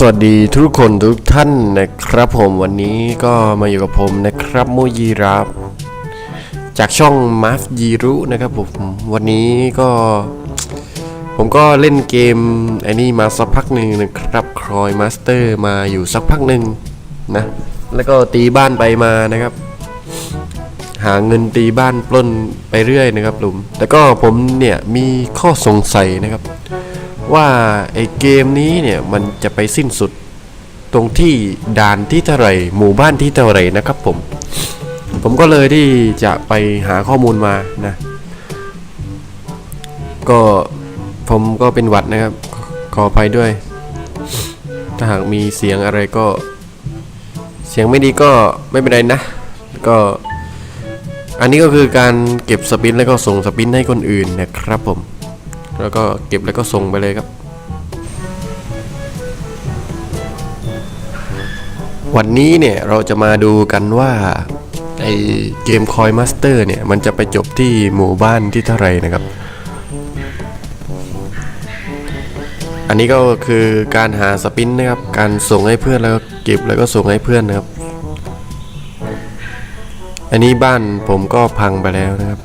สวัสดีทุกคนทุกท่านนะครับผมวันนี้ก็มาอยู่กับผมนะครับมูยีรับจากช่องมาฟยีรุนะครับผมวันนี้ก็ ผมก็เล่นเกมไอ้นี่มาสักพักหนึ่งนะครับครอยมาสเตอร์มาอยู่สักพักหนึ่งนะแล้วก็ตีบ้านไปมานะครับ หาเงินตีบ้านปล้นไปเรื่อยนะครับลุมแล้วก็ผมเนี่ยมีข้อสงสัยนะครับ ว่าไอเกมนี้เนี่ยมันจะไปสิ้นสุดตรงที่ด่านที่เท่าไรหมู่บ้านที่เท่าไรนะครับผม ผมก็เลยที่จะไปหาข้อมูลมานะ ก็ผมก็เป็นหวัดนะครับ ขออภัยด้วย ถ้าหากมีเสียงอะไรก็ เสียงไม่ดีก็ไม่เป็นไรนะ ก็ อันนี้ก็คือการเก็บสปินแล้วก็ส่งสปินให้คนอื่นนะครับผม แล้วก็เก็บแล้วก็ส่งไปเลยครับ วันนี้เนี่ยเราจะมาดูกันว่าไอเกมคอยมาสเตอร์เนี่ย มันจะไปจบที่หมู่บ้านที่เท่าไรนะครับ อันนี้ก็คือการหาสปินนะครับ การส่งให้เพื่อนแล้วก็เก็บแล้วก็ส่งให้เพื่อนนะครับ อันนี้บ้านผมก็พังไปแล้วนะครับ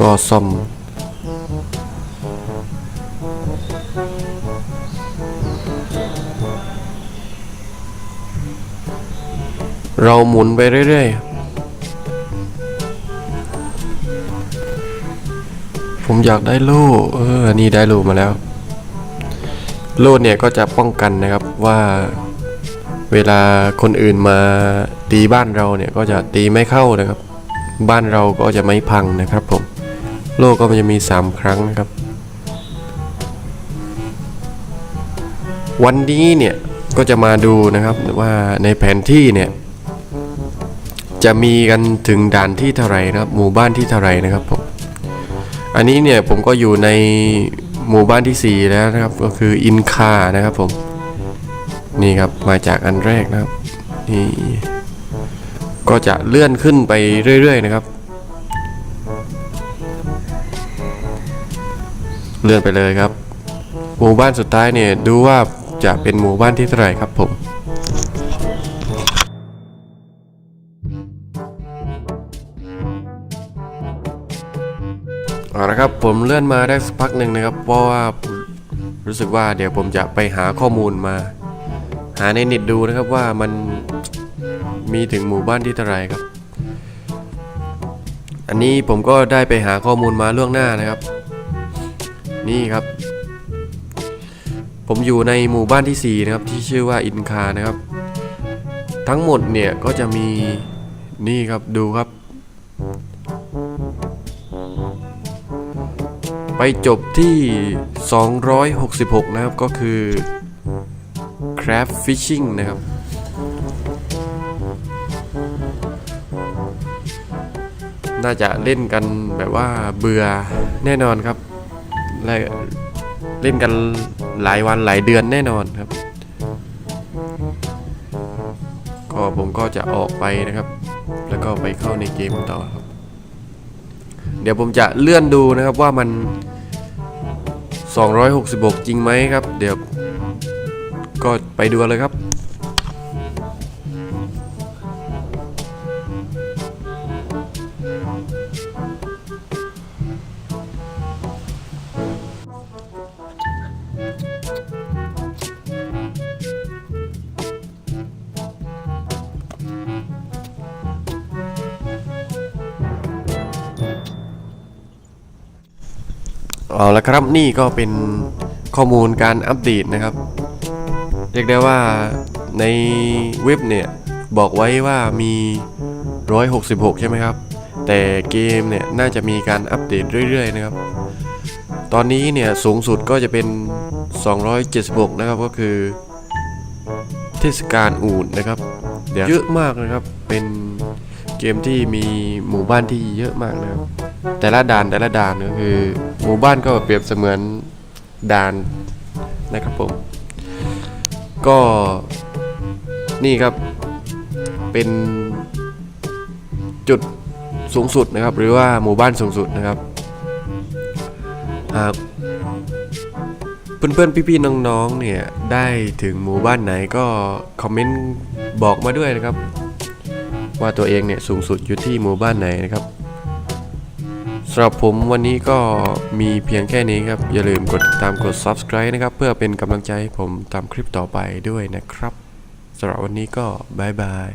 ก็ซ่อม เราหมุนไปเรื่อยๆ ผมอยากได้โล่ เออ นี่ได้โล่มาแล้ว โล่เนี่ยก็จะป้องกันนะครับว่าเวลาคนอื่นมาตีบ้านเราเนี่ยก็จะตีไม่เข้านะครับ บ้านเราก็จะไม่พังนะครับผม โล่ก็มันจะมี 3 ครั้งนะครับ วันนี้เนี่ยก็จะมาดูนะครับว่าในแผนที่เนี่ย จะมีกันถึงด่านที่เท่าไรนะครับ หมู่บ้านที่เท่าไรนะครับผมอันนี้เนี่ยผมก็อยู่ในหมู่บ้านที่ 4 แล้วนะครับ ก็คืออินคานะครับผมนี่ครับมาจากอันแรกนะครับนี่ก็จะเลื่อนขึ้นไปเรื่อย ๆ นะครับ เลื่อนไปเลยครับ หมู่บ้านสุดท้ายเนี่ยดูว่าจะเป็นหมู่บ้านที่เท่าไหร่ครับผม เอาละครับผมเลื่อนมาได้สักพักหนึ่งนะครับ เพราะว่ารู้สึกว่าเดี๋ยวผมจะไปหาข้อมูลมา หาในเน็ตดูนะครับว่ามันมีถึงหมู่บ้านที่เท่าไรครับ อันนี้ผมก็ได้ไปหาข้อมูลมาล่วงหน้านะครับ นี่ครับ ผมอยู่ในหมู่บ้านที่ 4 นะครับ ที่ชื่อว่าอินคานะครับ ทั้งหมดเนี่ยก็จะมีนี่ครับดูครับ ไปจบที่ 266 นะครับ ก็คือ crab fishing นะครับ น่าจะเล่นกันแบบว่าเบื่อแน่นอนครับ และเล่นกันหลายวันหลายเดือนแน่นอนครับ ก็ผมก็จะออกไปนะครับ แล้วก็ไปเข้าในเกมต่อครับ เดี๋ยวผมจะเลื่อนดูนะครับว่ามัน 266 จริงไหมครับ เดี๋ยวก็ไปดูเลยครับ เอาละครับนี่ก็เป็นข้อมูลการอัปเดตนะครับ เรียกได้ว่าในเว็บเนี่ยบอกไว้ว่ามี 166 ใช่ไหมครับ แต่เกมเนี่ยน่าจะมีการอัปเดตเรื่อยๆนะครับ ตอนนี้เนี่ยสูงสุดก็จะเป็น 276 นะครับก็คือ เทศกาลอูดนะครับเดี๋ยวเยอะมากนะครับเป็นเกมที่มีหมู่บ้านที่เยอะมากนะครับ แต่ละด่านแต่ละด่านก็คือหมู่บ้านก็เปรียบเสมือนด่านนะครับผม ก็นี่ครับเป็นจุดสูงสุดนะครับ หรือว่าหมู่บ้านสูงสุดนะครับหากเพื่อนๆพี่ๆน้องๆเนี่ยได้ถึงหมู่บ้านไหนก็คอมเมนต์บอกมาด้วยนะครับ ว่าตัวเองเนี่ยสูงสุดอยู่ที่หมู่บ้านไหนนะครับ สำหรับผมวันนี้ก็มีเพียงแค่นี้ครับ อย่าลืมกดติดตามกด subscribe นะครับ เพื่อเป็นกำลังใจให้ผมทำคลิปต่อไปด้วยนะครับสำหรับวันนี้ก็บายบาย